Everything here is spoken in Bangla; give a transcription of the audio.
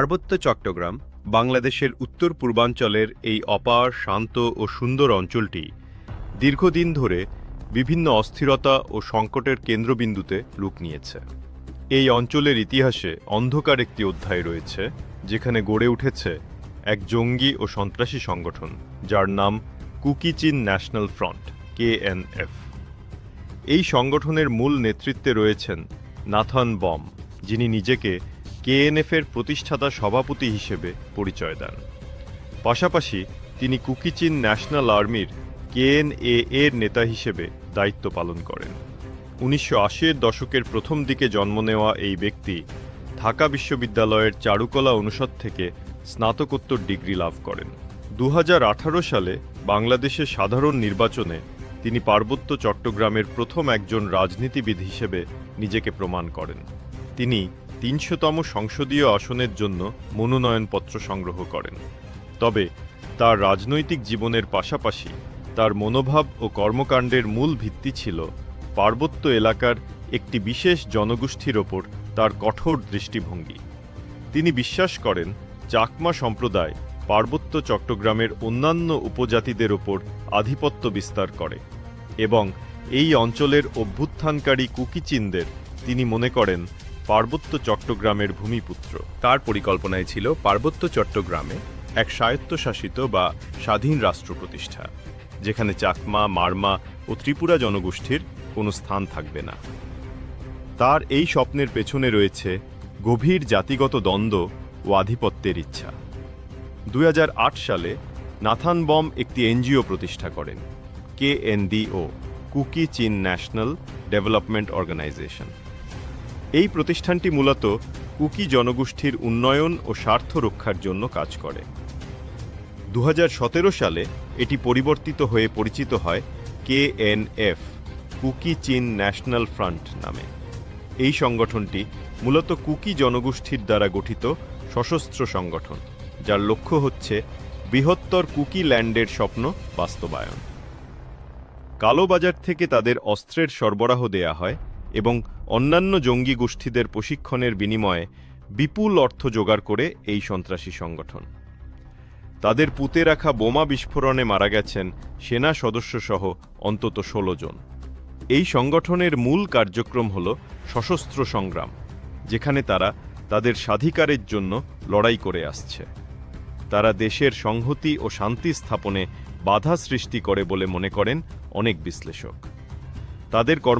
পার্বত্য চট্টগ্রাম, বাংলাদেশের উত্তর পূর্বাঞ্চলের এই অপার, শান্ত ও সুন্দর অঞ্চলটি দীর্ঘদিন ধরে বিভিন্ন অস্থিরতা ও সংকটের কেন্দ্রবিন্দুতে রূপ নিয়েছে। এই অঞ্চলের ইতিহাসে অন্ধকার একটি অধ্যায় রয়েছে, যেখানে গড়ে উঠেছে এক জঙ্গি ও সন্ত্রাসী সংগঠন, যার নাম কুকিচিন ন্যাশনাল ফ্রন্ট, কেএনএফ। এই সংগঠনের মূল নেতৃত্বে রয়েছেন নাথান বম, যিনি নিজেকে কেএনএফের প্রতিষ্ঠাতা সভাপতি হিসেবে পরিচয় দেন। পাশাপাশি তিনি কুকিচিন ন্যাশনাল আর্মির কেএনএ এর নেতা হিসেবে দায়িত্ব পালন করেন। উনিশশো আশির দশকের প্রথম দিকে জন্ম নেওয়া এই ব্যক্তি ঢাকা বিশ্ববিদ্যালয়ের চারুকলা অনুষদ থেকে স্নাতকোত্তর ডিগ্রি লাভ করেন। দু হাজার আঠারো সালে বাংলাদেশের সাধারণ নির্বাচনে তিনি পার্বত্য চট্টগ্রামের প্রথম একজন রাজনীতিবিদ হিসেবে নিজেকে প্রমাণ করেন। তিনি তিনশোতম সংসদীয় আসনের জন্য মনোনয়নপত্র সংগ্রহ করেন। তবে তার রাজনৈতিক জীবনের পাশাপাশি তার মনোভাব ও কর্মকাণ্ডের মূল ভিত্তি ছিল পার্বত্য এলাকার একটি বিশেষ জনগোষ্ঠীর ওপর তার কঠোর দৃষ্টিভঙ্গি। তিনি বিশ্বাস করেন, চাকমা সম্প্রদায় পার্বত্য চট্টগ্রামের অন্যান্য উপজাতিদের ওপর আধিপত্য বিস্তার করে এবং এই অঞ্চলের অভ্যুত্থানকারী কুকিচিনদের তিনি মনে করেন পার্বত্য চট্টগ্রামের ভূমিপুত্র। তার পরিকল্পনায় ছিল পার্বত্য চট্টগ্রামে এক স্বায়ত্তশাসিত বা স্বাধীন রাষ্ট্র প্রতিষ্ঠা, যেখানে চাকমা, মারমা ও ত্রিপুরা জনগোষ্ঠীর কোনো স্থান থাকবে না। তার এই স্বপ্নের পেছনে রয়েছে গভীর জাতিগত দ্বন্দ্ব ও আধিপত্যের ইচ্ছা। দু হাজার আট সালে নাথান বম একটি এনজিও প্রতিষ্ঠা করেন, KNDO, Kuki Chin national development organisation. এই প্রতিষ্ঠানটি মূলত কুকি জনগোষ্ঠীর উন্নয়ন ও স্বার্থ রক্ষার জন্য কাজ করে। দু হাজার সতেরো সালে এটি পরিবর্তিত হয়ে পরিচিত হয় KNF Kuki Chin national front নামে। এই সংগঠনটি মূলত কুকি জনগোষ্ঠীর দ্বারা গঠিত সশস্ত্র সংগঠন, যার লক্ষ্য হচ্ছে বৃহত্তর কুকি ল্যান্ডের স্বপ্ন বাস্তবায়ন। কালোবাজার থেকে তাদের অস্ত্রের সরবরাহ দেয়া হয় এবং অন্যান্য জঙ্গি গোষ্ঠীদের প্রশিক্ষণের বিনিময়ে বিপুল অর্থ জোগাড় করে এই সন্ত্রাসী সংগঠন। তাদের পুঁতে রাখা বোমা বিস্ফোরণে মারা গেছেন সেনা সদস্যসহ অন্তত ষোলো জন। এই সংগঠনের মূল কার্যক্রম হল সশস্ত্র সংগ্রাম, যেখানে তারা তাদের স্বাধিকারের জন্য লড়াই করে আসছে। তারা দেশের সংহতি ও শান্তি স্থাপনে বাধা সৃষ্টি করে বলে মনে করেন অনেক বিশ্লেষক। তাদের কর্ম